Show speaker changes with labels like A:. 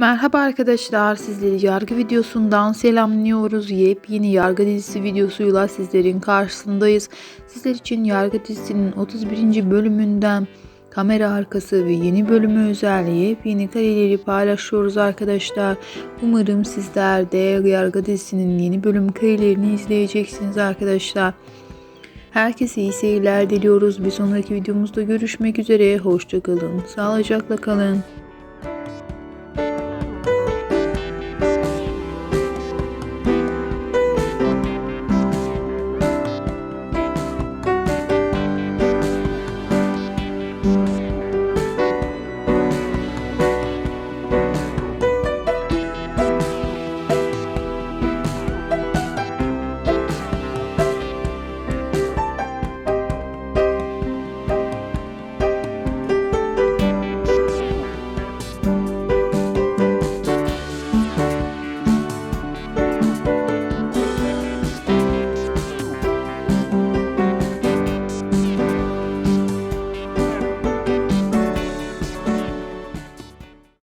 A: Merhaba arkadaşlar, sizleri yargı videosundan selamlıyoruz. Yepyeni yargı dizisi videosuyla sizlerin karşısındayız. Sizler için yargı dizisinin 31. bölümünden kamera arkası ve yeni bölümü özel yepyeni kareleri paylaşıyoruz arkadaşlar. Umarım sizler de yargı dizisinin yeni bölüm karelerini izleyeceksiniz arkadaşlar. Herkese iyi seyirler diliyoruz. Bir sonraki videomuzda görüşmek üzere. Hoşçakalın. Sağlıcakla kalın.